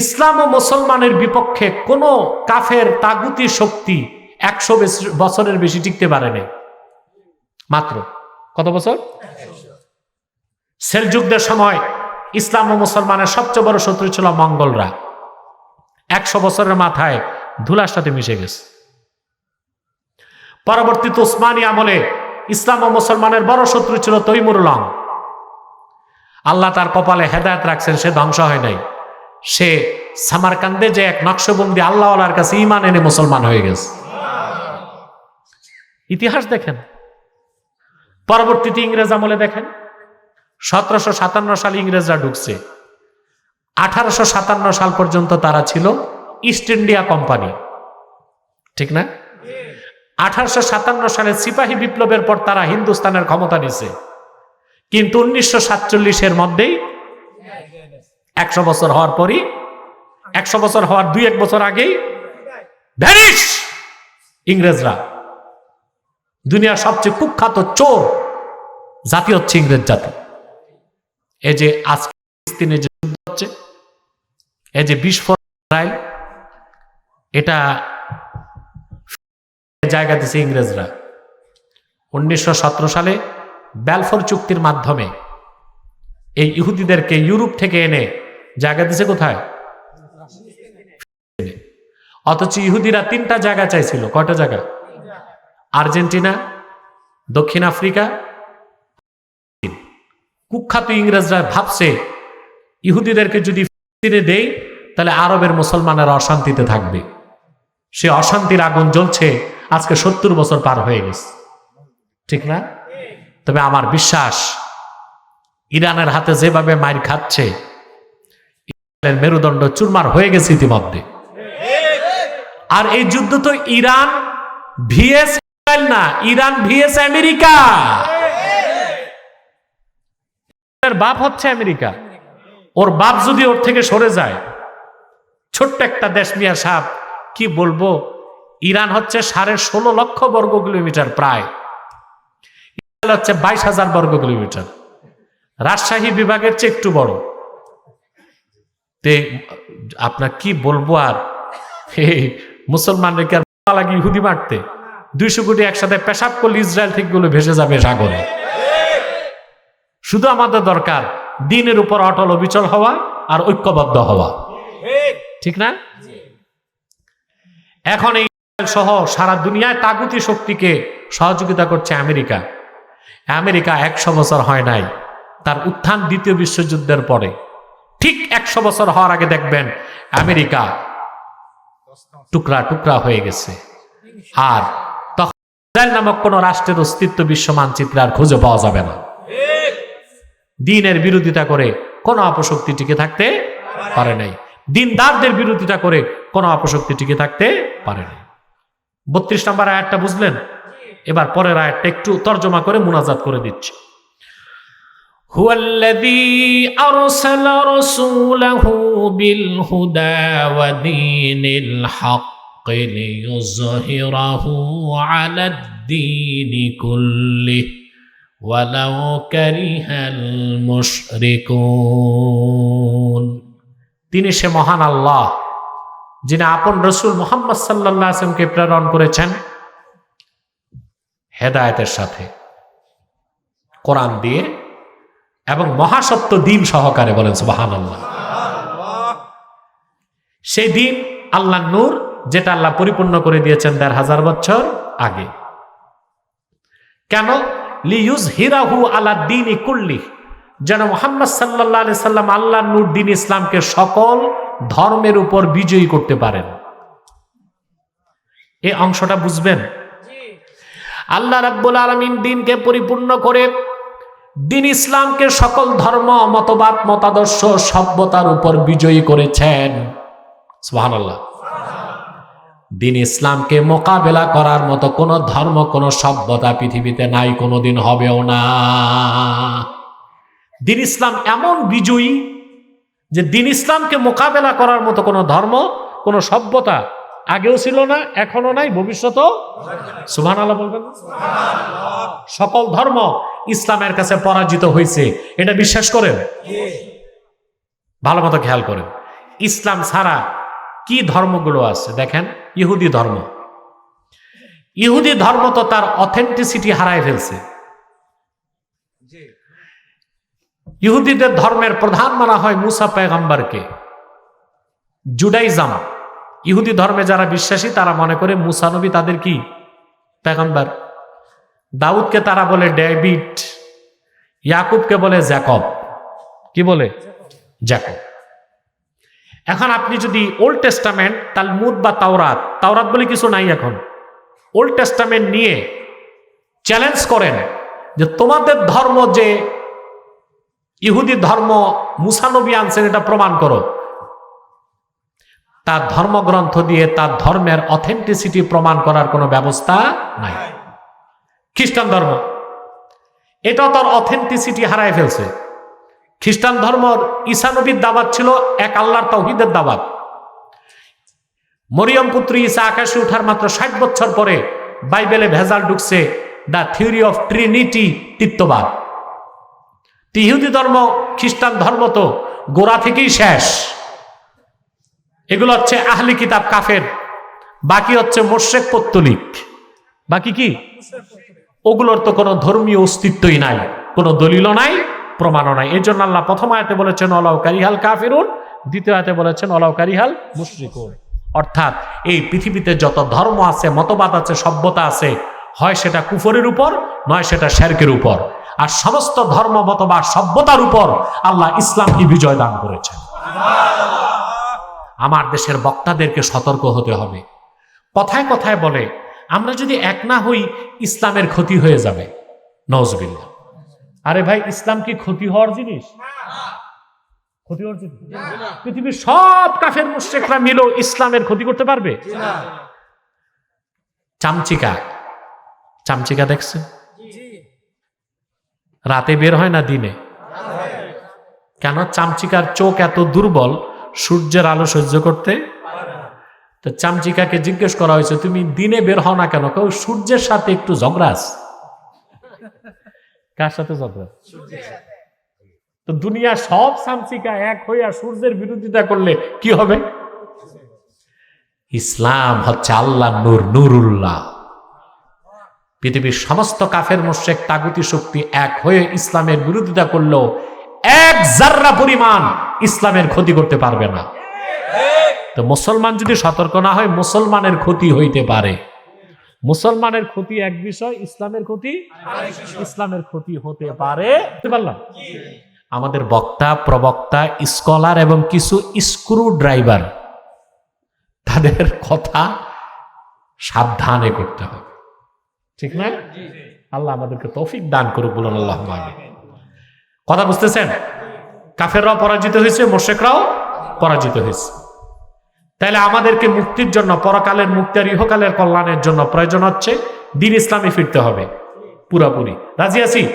ইসলাম ও মুসলমানের বিপক্ষে কোন কাফের তাগুতি শক্তি একশো বছরের বেশি টিকতে পারে নাই। মাত্র কত বছর? সেলযুগদের সময় ইসলাম ও মুসলমানের সবচেয়ে বড় শত্রু ছিল মঙ্গলরা। একশো বছরের মাথায় ধুলার সাথে মিশে গেছে। পরবর্তীতে উসমানী আমলে ইসলাম ও মুসলমানের বড় শত্রু ছিল তৈমুর লং। আল্লাহ তার কপালে হেদায়ত রাখছেন, সে ধ্বংস হয় নাই। সে সামারকান্দে যে এক নকশবন্দি আল্লাহওয়ালার কাছে ইমান এনে মুসলমান হয়ে গেছে। ইতিহাস দেখেন। পরবর্তীতে ইংরেজ আমলে দেখেন। সতেরোশো সাতান্ন সালে ইংরেজরা ঢুকছে। আঠারোশো সাতান্ন সাল পর্যন্ত তারা ছিল ইস্ট ইন্ডিয়া কোম্পানি। ঠিক না? আঠারোশো সাতান্ন সালে সিপাহী বিপ্লবের পর তারা হিন্দুস্তানের ক্ষমতা নিছে। কিন্তু উনিশশো সাতচল্লিশের মধ্যেই একশো বছর হওয়ার পরই, একশো বছর হওয়ার দুই এক বছর আগেই ভ্যানিশ ইংরেজরা। দুনিয়ার সবচেয়ে কুখ্যাত চোর জাতি হচ্ছে ইংরেজ জাতি। এই যে আজকে ফিলিস্তিনে যে যুদ্ধ হচ্ছে, এই যে বিস্ফোরণ এটা জায়গা দিছে ইংরেজরা। উনিশশো সতেরো সালে ব্যালফোর চুক্তির মাধ্যমে এই ইহুদিদেরকে ইউরোপ থেকে এনে জায়গা দিছে কোথায়? অথচ ইহুদিরা তিনটা জায়গা চাইছিল। কয়টা জায়গা? আর্জেন্টিনা, দক্ষিণ আফ্রিকা কুখ্যাত ইংরেজরা ভাবছে, ইহুদিদেরকে যদি ফিলিস্তিনে দেই, তাহলে আরবের মুসলমানেরা অশান্তিতে থাকবে। সে অশান্তির আগুন জ্বলছে, আজকে সত্তর বছর পার হয়ে গেছে। ঠিক না? তবে আমার বিশ্বাস, ইরানের হাতে যেভাবে মাইর খাচ্ছে মেরুদণ্ড চুরমার হয়ে গেছে ইতিমধ্যে। আর এই যুদ্ধ তো ইরান ভিএস না, ইরান ভিএস আমেরিকা। বাপ হচ্ছে আমেরিকা। ওর বাপ যদি ওর থেকে সরে যায়, ছোট্ট একটা দেশ মিয়া সাপ কি বলব, ইরান হচ্ছে সাড়ে ষোলো লক্ষ বর্গ কিলোমিটার প্রায়। হচ্ছে বাইশ হাজার বর্গ কিলোমিটার। রাজশাহী বিভাগের চেয়ে একটু বড়। তে, আপনার কি বলব আর? মুসলমানদেরকে আর লাগে ইহুদি মারতে? দুইশো কোটি একসাথে পেশাব করলে ইসরায়েল থেকে গুলো ভেসে যাবে সাগরে। শুধু আমাদের দরকার দিনের উপর অটল অবিচল হওয়া আর ঐক্যবদ্ধ হওয়া। ঠিক না? এখন এই সহ সারা দুনিয়ায় তাগুতি শক্তিকে সহযোগিতা করছে আমেরিকা। আমেরিকা একশো বছর হয় নাই, তার উত্থান দ্বিতীয় বিশ্বযুদ্ধের পরে। একশো বছর হওয়ার আগে দেখবেন আমেরিকা টুকরা টুকরা হয়ে গেছে। আর তখন নামক কোন রাষ্ট্রের অস্তিত্ব বিশ্ব মানচিত্রে আর খুঁজে পাওয়া যাবে না। দিনের বিরোধিতা করে কোনো অপশক্তি টিকে থাকতে পারে নাই। দিনদারদের বিরোধিতা করে কোনো অপশক্তি টিকে থাকতে পারে নাই। বত্রিশ নম্বর আয়াতটা বুঝলেন? এবার পরের আয়াতটা একটু তর্জমা করে মুনাজাত করে দিচ্ছি। هو الذي أرسل رسوله بالهدى ودين الحق ليظهره على الدين كله ولو كره المشركون তিনি সে মহান আল্লাহ যিনি আপন রসুল মোহাম্মদ সাল্লাহ আসলামকে প্রেরণ করেছেন হেদায়তের সাথে কোরআন দিয়ে এবং মহাসত্য দিন সহকারে বলেন সুবাহান আল্লাহ সেই দিন আল্লাহ নূর যেটা আল্লাহ পরিপূর্ণ করে দিয়েছেন দেড় হাজার বছর আগে। কেন? লিউজ হিরাহু আলা দিন কুল্লি যেন মোহাম্মদ সাল্লাহ আলি সাল্লাম আল্লাহ নূর দিন ইসলামকে সকল ধর্মের উপর বিজয়ী করতে পারেন। এই অংশটা বুঝবেন? আল্লাহ রাব্বুল আলমিন দিনকে পরিপূর্ণ করে দিন ইসলামকে সকল ধর্ম মতবাদ মতাদর্শ সভ্যতার উপর বিজয়ী করেছেন। সুবহানাল্লাহ। দিন ইসলামকে মোকাবেলা করার মতো কোন ধর্ম কোন সভ্যতা পৃথিবীতে নাই কোনোদিন হবেও না। দিন ইসলাম এমন বিজয়ী যে দিন ইসলামকে মোকাবেলা করার মতো কোনো ধর্ম কোনো সভ্যতা আগেও ছিল না এখনও নাই ভবিষ্যতও? সুবহান আল্লাহ বলবেন? সকল ধর্ম ইসলামের কাছে পরাজিত হয়েছে। এটা বিশ্বাস করেন? ভালো মতো খেয়াল করেন। ইসলাম ছাড়া কি ধর্মগুলো আছে? দেখেন, ইহুদি ধর্ম। ইহুদি ধর্ম তো তার অথেন্টিসিটি হারায় ফেলছে। ইহুদিদের ধর্মের প্রধান মানা হয় মুসা পেগম্বরকে। জুডাইজাম ইহুদি ধর্মে যারা বিশ্বাসী, তারা মনে করে মুসা নবী তাদের কি? পেগম্বর। দাউদকে তারা বলে ডেভিড, ইয়াকুবকে বলে জ্যাকব। কি বলে? জ্যাকব। এখন আপনি যদি ওল্ড টেস্টামেন্ট তালমুদ বা তাওরাত তাওরাত বলে কিছু নাই এখন। ওল্ড টেস্টামেন্ট নিয়ে চ্যালেঞ্জ করেন যে তোমাদের ধর্ম যে ইহুদি ধর্ম মুসানবী আনছেন, এটা প্রমাণ করো। তার ধর্মগ্রন্থ দিয়ে তার ধর্মের অথেন্টিসিটি প্রমাণ করার কোনো ব্যবস্থা নাই। খ্রিস্টান ধর্ম। এটা তার অথেন্টিসিটি হারায় ফেলছে। খ্রিস্টান ধর্ম ঈশানবীর দাবাত ছিল এক আল্লাহর তৌহিদের দাবাত। মরিয়ম পুত্রী ঈসা আকাশে ওঠার মাত্র ষাট বছর পরে বাইবেলে ভেজাল ঢুকছে দ্য থিওরি অফ ট্রিনিটি তৃত্ববাদ। তো ইহুদি ধর্ম, খ্রিস্টান ধর্ম তো গোড়া থেকেই শেষ। এগুলো হচ্ছে আহলি কিতাব কাফের, বাকি হচ্ছে মোর্শেক পত্তলিক। বাকি কি? ওগুলোর তো কোনো ধর্মীয় অস্তিত্বই নাই, কোনো দলিলও নাই, প্রমাণও নাই। এই জন্য আল্লাহ প্রথম আয়তে বলেছেন অলাউ কারিহাল কাফিরুন দ্বিতীয় আয়তে বলেছেন অলাউ কারিহাল মুশরিকুন অর্থাৎ এই পৃথিবীতে যত ধর্ম আছে, মতবাদ আছে, সভ্যতা আছে, হয় সেটা কুফরের উপর, নয় সেটা শেরকের উপর। আর সমস্ত ধর্ম, মতবাদ, সভ্যতার উপর আল্লাহ ইসলামকে বিজয় দান করেছেন। আমার দেশের বক্তাদেরকে সতর্ক হতে হবে। কথায় কথায় বলে আমরা যদি এক না হই, ইসলামের ক্ষতি হয়ে যাবে। নজবিল্লা আরে ভাই, ইসলাম কি ক্ষতি হওয়ার জিনিস? ক্ষতি হওয়ার জিনিস? পৃথিবীর সব কাফের মুশ্রেকরা মিলো ইসলামের ক্ষতি করতে পারবে? চামচিকা। চামচিকা দেখছে? রাতে বের হয় না দিনে? কেন? চামচিকার চোখ এত দুর্বল, সূর্যের আলো সহ্য করতে তো চামচিকাকে জিজ্ঞেস করা হয়েছে, তুমি দিনে বের হও না কেন? কেউ সূর্যের সাথে একটু ঝগড়াস কার সাথে ঝগড়া? তো দুনিয়া সব চামচিকা এক হইয়া সূর্যের বিরোধিতা করলে কি হবে? ইসলাম হচ্ছে আল্লাহ নূর, নুরুল্লাহ। পৃথিবীর সমস্ত কাফের মোশেক তাগুতি শক্তি এক হয়ে ইসলামের বিরোধিতা করলেও এক জাররা পরিমাণ ইসলামের ক্ষতি করতে পারবে না। তো মুসলমান যদি সতর্ক না হয়, মুসলমানের ক্ষতি হইতে পারে। মুসলমানের ক্ষতি এক বিষয়, ইসলামের ক্ষতি ইসলামের ক্ষতি হতে পারে। পারলাম? আমাদের বক্তা, প্রবক্তা, স্কলার এবং কিছু স্ক্রু ড্রাইভার তাদের কথা সাবধানে করতে হবে। ঠিক না? আল্লাহ আমাদেরকে তৌফিক দান করুক বলুন আল্লাহ কথা বুঝতেছেন? কাফেররাও পরাজিত হয়েছে, মোশেকরাও পরাজিত হয়েছে। তাহলে আমাদেরকে মুক্তির জন্য, পরকালের মুক্তি আর ইহকালের কল্যাণের জন্য প্রয়োজন হচ্ছে, দিন ইসলামে ফিরতে হবে। পুরাপুরি। রাজি আছি?